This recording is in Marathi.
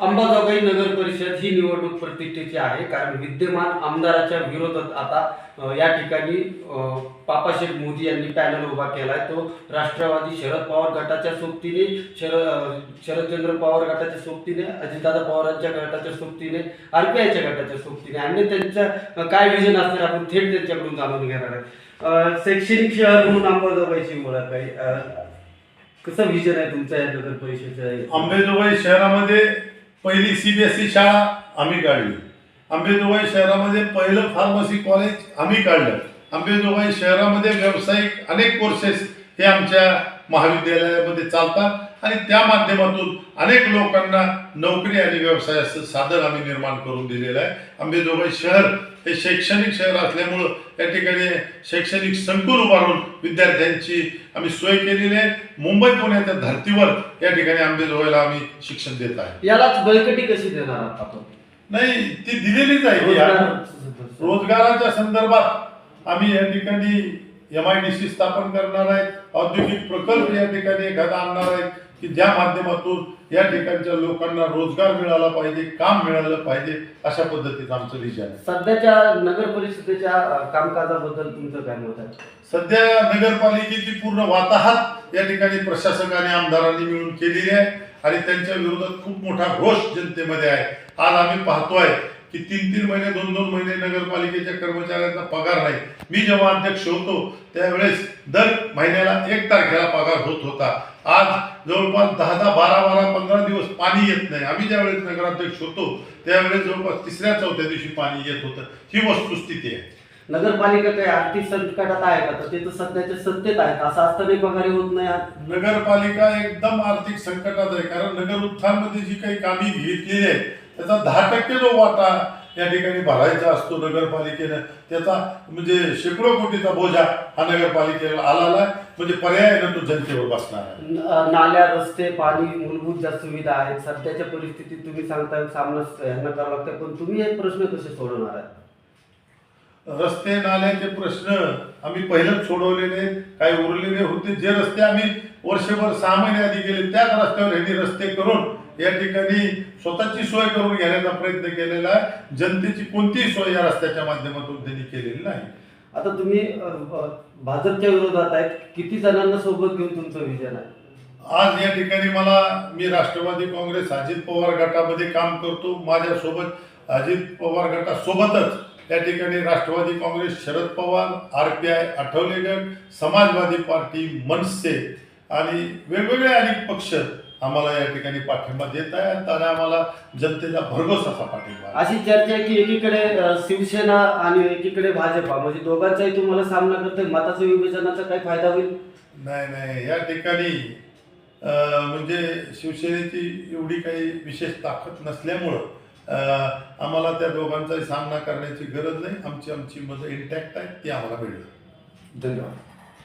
अंबाजोगाई नगर परिषद ही निवडणूक प्रतिष्ठेची आहे. कारण विद्यमान आमदाराच्या विरोधात आता या ठिकाणी अ, मोदी यांनी पॅनल उभा केला आहे तो राष्ट्रवादी शरद पवार गटाच्या सोबतीने शरद शरदचंद्र पवार गटाच्या सोबतीने अजितदादा पवारांच्या गटाच्या सोबतीने आरपीआयच्या गटाच्या सोबतीने. आणि त्यांच्या काय विजन असणार आपण थेट त्यांच्याकडून जाणून घेणार आहे. शैक्षणिक शहर म्हणून अंबाजोगाईची ओळख आहे. कसं विजन आहे तुमचं या नगर परिषदेचं? अंबाजोगाई शहरामध्ये पहिली सीबीएसई शाळा आम्ही काढली. अंबेजोगाई शहरामध्ये पहिलं फार्मसी कॉलेज आम्ही काढलं. अंबेजोगाई शहरामध्ये व्यावसायिक अनेक कोर्सेस हे आमच्या महाविद्यालयामध्ये चालतात. आणि त्या माध्यमातून अनेक लोकांना नोकरी आणि व्यवसायाचं साधन आम्ही निर्माण करून दिलेलं आहे. अंबेजोगाई शहर हे शैक्षणिक शहर असल्यामुळं या ठिकाणी शैक्षणिक संकुल उभारून विद्यार्थ्यांची आम्ही सोय केलेली आहे. मुंबई पुण्याच्या धर्तीवर या ठिकाणी अंबेजोगाईला आम्ही शिक्षण देत आहे. यालाच बळकटी कशी देणार आपण? नाही ती दिलेलीच आहे रोजगाराच्या संदर्भात आम्ही या ठिकाणी एम आय डी सी स्थापन करणार आहे. औद्योगिक प्रकल्प या ठिकाणी एखादा आणणार आहे. की ज्या माध्यमातून या ठिकाणच्या लोकांना रोजगार मिळाला पाहिजे काम मिळालं पाहिजे अशा पद्धतीचं आमचं विजन आहे. सध्याच्या नगर परिषदेच्या अ, कामकाजाबद्दल तुमचं काय मत आहे? सध्या नगरपालिकेची पूर्ण वाताहत या ठिकाणी प्रशासकाने आमदारांनी मिळून केलेली आहे आणि त्यांच्या विरोधात खूप मोठा रोष जनतेमध्ये आहे. आज आम्ही पाहतोय की तीन तीन महिने दोन दोन महिने नगरपालिकेच्या कर्मचाऱ्यांचा पगार नाही. मी जेव्हा अध्यक्ष होतो त्यावेळेस दर महिन्याला एक तारखेला पगार होत होता. आज जवळपास दहा दहा बारा बारा पंधरा दिवस पाणी येत नाही. आम्ही ज्यावेळेस नगराध्यक्ष होतो त्यावेळेस जवळपास तिसऱ्या चौथ्या दिवशी पाणी येत होतं. ही वस्तुस्थिती आहे. नगरपालिका काही आर्थिक संकटात आहे का? तर ते तर सध्याच्या सत्तेत आहेत. असं असतानाही पगारी होत नाही नगरपालिका एकदम आर्थिक संकटात आहे. कारण नगर उत्थानमध्ये जी काही कामी घेतलेली आहेत त्याचा दहा टक्के जो वाटा या ठिकाणी भरायचा असतो नगरपालिकेनं. त्याचा म्हणजे शेकडो कोटीचा बोजा हा नगरपालिकेला आहे म्हणजे पर्यायानं तो जनतेवर बसणार नाल्या रस्ते पाणी मूलभूत ज्या सुविधा आहेत सध्याच्या परिस्थितीत तुम्ही सांगता सामना यांना करावं लागतं. पण तुम्ही हे प्रश्न कसे सोडवणार आहे रस्ते नाल्याचे प्रश्न आम्ही पहिलेच सोडवलेले. काही उरलेले होते. जे रस्ते आम्ही वर्षभर सहा महिने आधी गेले त्याच रस्त्यावर यांनी रस्ते करून या ठिकाणी स्वतःची सोय करून घेण्याचा प्रयत्न केलेला आहे. जनतेची कोणतीही सोय या रस्त्याच्या माध्यमातून त्यांनी केलेली नाही. आता तुम्ही भाजपच्या विरोधात आहेत. किती जणांना सोबत घेऊन तुमचं विजन आहे? आज या ठिकाणी मला मी राष्ट्रवादी काँग्रेस अजित पवार गटामध्ये काम करतो. माझ्यासोबत अजित पवार गटासोबतच या ठिकाणी Rashtrawadi Congress Sharad Pawar R P I Athawale गट समाजवादी पार्टी मनसे आणि वेगवेगळे अनेक पक्ष आम्हाला या ठिकाणी पाठिंबा देत आहेत आणि आम्हाला जनतेचा भरघोस असा पाठिंबा. अशी चर्चा आहे की एकीकडे अ, शिवसेना आणि एकीकडे भाजपा. म्हणजे दोघांचाही तुम्हाला सामना करतोय मताचं विभाजनाचा काही फायदा होईल? नाही नाही. या ठिकाणी अं, म्हणजे शिवसेनेची एवढी काही विशेष ताकद नसल्यामुळं अं, आम्हाला त्या दोघांचाही सामना करण्याची गरज नाही. आमची आमची मतं इंटॅक्ट आहे ती आम्हाला मिळेल. धन्यवाद.